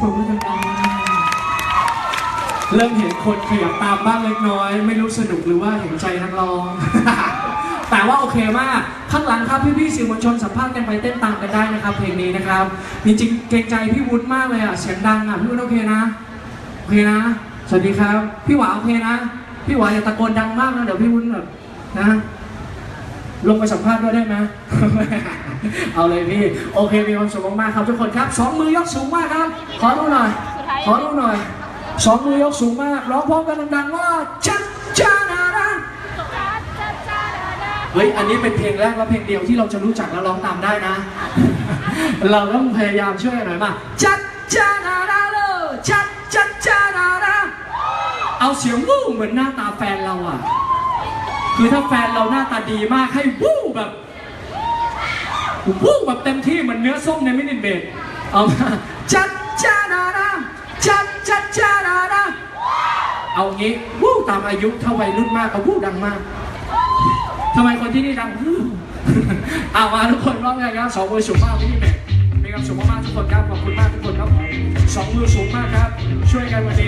ปรบมือดัเริ่มเห็นคนขยับตามบ้างเล็กน้อย ไม่รู้สนุกหรือว่าเห็นใจทั้งร้อง แต่ว่าโอเคมาก ข้างหลังครับพี่ๆสื่อมวลชนสัมภาษณ์กันไปเต้นตามกันได้นะครับ เพลงนี้นะครับ จริงๆเกรงใจพี่วุฒิมากเลยอะเสียงดังอะพี่วุฒิโอเคนะโอเคนะ สวัสดีครับ พี่หวาโอเคนะ พี่หวาอย่าตะโกนดังมากนะเดี๋ยวพี่วุฒิแบบนะ ลงไปสัมภาษณ์ด้วยได้ไหม เอาเลยพี่ โอเค มีความสุขมากๆครับทุกคนครับสองมือยกสูงมากครับ ขอดูหน่อย ขอดูหน่อยสองมือยกสูงมาก ร้องพร้อมกันดังๆว่าจัดจ้านานะเฮ้ย อันนี้เป็นเพลงแรกและเพลงเดียวที่เราจะรู้จักและร้องตามได้นะ เราต้องพยายามช่วยกันหน่อยมาจัดจ้านานะเลยจัดจัดจ้านานะเอาเสียงวู้เหมือนหน้าตาแฟนเราอะ คือถ้าแฟนเราหน้าตาดีมากให้วู้แบบวู้แบบเต็มที่เหมือนเนื้อส้มในมินิเบดเอามาจัดจ้านานะจัดจัดจ้านานะเอางี้วู้ตามอายุถ้าวัยรุ่นมากก็วู้ดังมากทำไมคนที่นี่ดังวู้เอามาทุกคนร้องกันครับสองมือสูงมากมินิเบดมีความสุขมากๆทุกคนครับขอบคุณมากทุกคนครับผมสองมือสูงมากครับ ช่วยกันวันนี้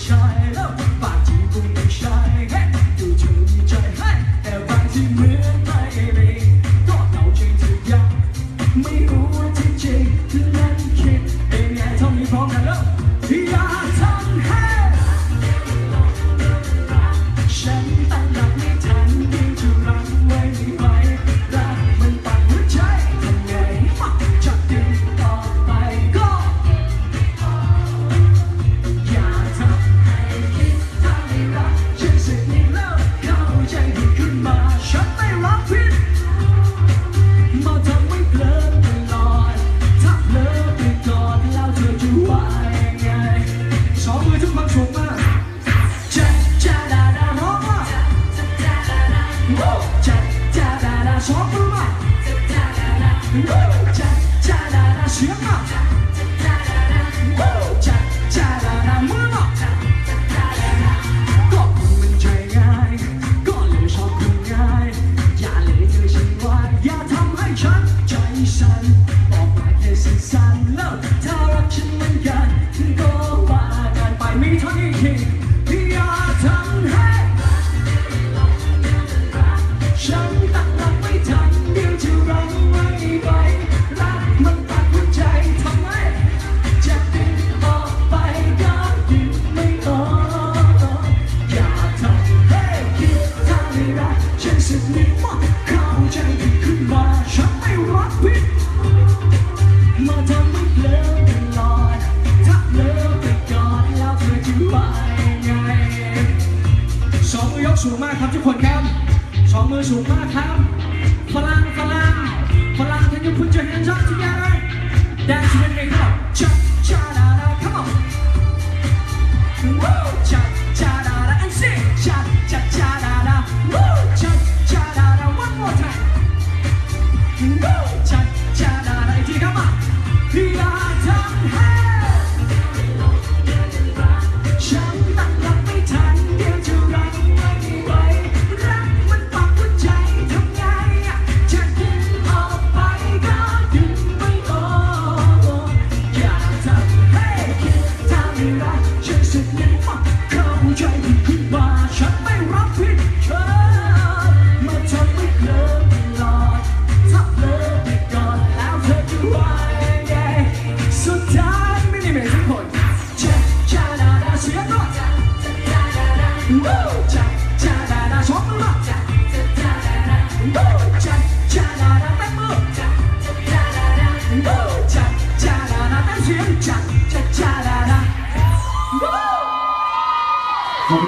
ทีเ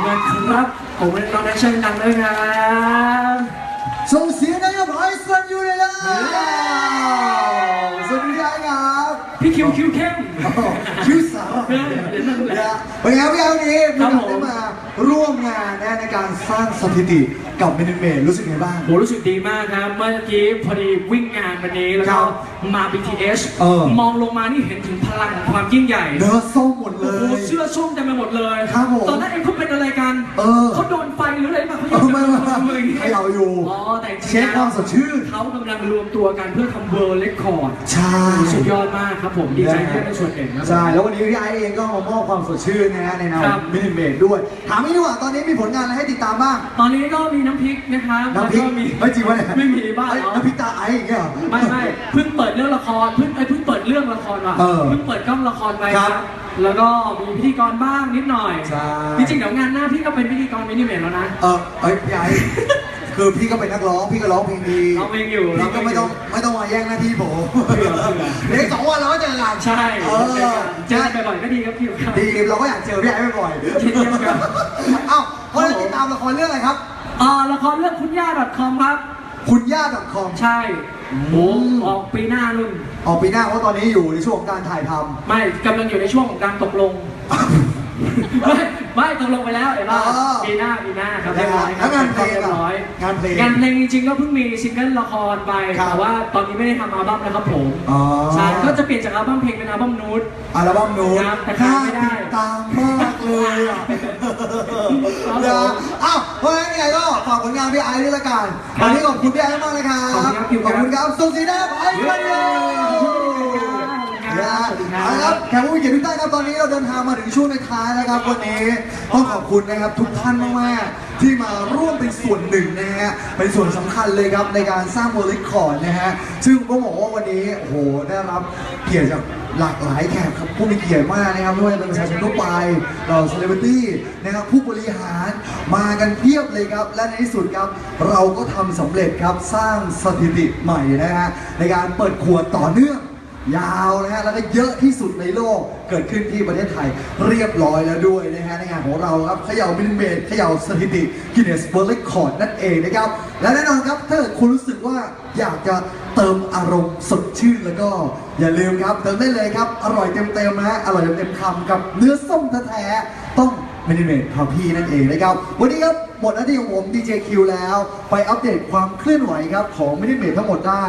ขอบคุณมากครับขอบคุณน้องนักเชิญดังด้วยครับส่งเสียงให้กับไอซ์ลันยูเลยนะสวัสดีครับพี่คิวคิวเข้มคิ้วสาวนะเป็นไงพี่อาวันนี้ครัพี่บอาผมได้มาร่วมงานนะในการสร้างสถิติกับมินิเมทรู้สึกไงบ้างโหรู้สึกดีมากครับ เมื่อกี้พอดีวิ่งงานวันนี้แล้วครัก็บมา BTS เออมองลงมานี่เห็นถึงพลังของความยิ่งใหญ่เนื้อส้มหมดเลโอ้โหยเสื้อส้มเต็มไปหมดเลยครับผมตอนนั้นเองเขาเป็นอะไรกันเออเขาโดนไฟหรืออะไรมาเขาเออไม่ไม่มืออย่างงี้ให้เราอยู่ อ๋อแต่จริงๆเช็คความสดชื่น เขากำลังรวมตัวกันเพื่อทำเวิร์ลเลคคอร์ดใช่ สุดยอดมากครับผมดีใจที่ได้เป็นส่วนหนึ่งครับ ใช่ แล้ววันนี้พี่ไอซ์เองก็มามอบความสดชื่นนะฮะในนามครับ มินิเมทด้วย ถามพี่ดีกว่าตอนนี้มีผลงานอะไรให้ติดตามบ้างตอนนี้ก็มีน้ำพริกนะครับน้ำพริกแล้วมี ไม่จริงวะเนี่ยไม่มีบ้านเอ้ยเนาะน้ำพริกตาไอซ์อย่างเงี้ยเหรอ ไม่ไม่เพิ่งเปิดเรื่องละครเพิ่งไอ้ยเพิ่งเปิดเรื่องละครว่ะเออเพิ่งเปิดกล้องละครไปครับ แล้วก็มีพิธีกรบ้างนิดหน่อยใช่ จริงๆเดี๋ยวงานหน้าพี่ก็เป็นพิธีกรมินิเมทแล้วนะ เออเอ้ยพี่ไอซ์คือพี่ก็เป็นนักร้อง พี่ก็ร้องเพลงดีร้องเพลงอยู่พี่ก็ไม่ต้องไม่ต้องมาแย่งหน้าที่ผมเผื่อเผื่อ เดี๋ยวอีกสองวันเราก็เจอกันใช่เออเจอกันบ่อยๆก็ดีครับพี่ครับ ดีเราก็อยากเจอพี่ไอซ์บ่อยเยี่ยมครับ ๆเอ้าเพราะฉะนั้นติดตามละครเรื่องอะไรครับ อ่าละครเรื่องคุณย่า .com ครับ คุณย่า .com ใช่อืม โอ้ออกปีหน้านุ่น ออกปีหน้าเพราะตอนนี้อยู่ในช่วงของการถ่ายทำไม่กำลังอยู่ในช่วงของการตกลงไม่ไม่ตกลงไปแล้วเห็นป่ะอ๋อ ปีหน้าปีหน้าครับเรียบร้อยคแล้รัวงานเพลงเรียอะบร้อย งานเพลง งานเพลงจริงๆก็เพิ่งมีซิงเกิลละครไปครับ แต่ว่าตอนนี้ไม่ได้ทำอัลบั้มนะครับผมอ๋อใช่ก็จะเปลี่ยนจากอัลบั้มเพลงเป็นอัลบั้มนูด อัลบั้มนู้นครับแต่ขายไม่ได้ ติดตามมาก เลยอะครับนะอ้าวเพราะฉะนั้นยังไงก็ฝากผลงานพี่ไอซ์ด้วยละกันครับวันนี้ขอบคุณพี่ไอซ์มากเลยครับขอบคุณครับขอบคุณครับสุขสีแดงไอซ์วันเดียวนะสวัสดีครับเอาละครับแขกผู้มีเกียรติทุกท่านครับตอนนี้เราเดินทางมาถึงช่วงในท้ายแล้วครับวันนี้ต้องขอบคุณนะครับทุกท่านมากๆที่มาร่วมเป็นส่วนหนึ่งนะฮะเป็นส่วนสำคัญเลยครับในการสร้างโมลิคอร์ดนะฮะซึ่งต้องบอกว่าวันนี้โอ้โหได้รับเกียรติจาก หลากหลายแขกครับผู้มีเกียรติมากนะครับไม่ว่าจะเป็นประชาชนทั่วไปเราเซเลบริตี้นะครับผู้บริหารมากันเพียบเลยครับ และในที่สุดครับ เราก็ทำสำเร็จครับสร้างสถิติใหม่นะฮะในการเปิดขวดต่อเนื่อง ยาวนะฮะแล้วก็เยอะที่สุดในโลกเกิดขึ้นที่ประเทศไทยเรียบร้อยแล้วด้วยนะฮะในงานของเราครับเขย่ามิลลิเมตรเขย่าสถิติกินเนสเวิร์ลคอร์ดนั่นเองนะครับ และแน่นอนครับถ้าเกิดคุณรู้สึกว่าอยากจะ เติมอารมณ์สดชื่นแล้วก็อย่าลืมครับ เติมได้เลยครับ อร่อยเต็มๆนะอร่อยเต็มๆคำกับเนื้อส้มแท้ๆต้องมินิเมตพาพี่นั่นเองนะครับ วันนี้ครับหมดหน้าที่ของผมดีเจคิวแล้ว ไปอัปเดตความเคลื่อนไหวครับของมินิเมตทั้งหมดได้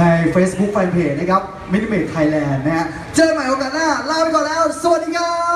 ใน Facebook Fanpage นะครับมินิเมตไทยแลนด์นะฮะเจอกันใหม่โอกาสหน้าลาไปก่อนแล้ว สวัสดีครับ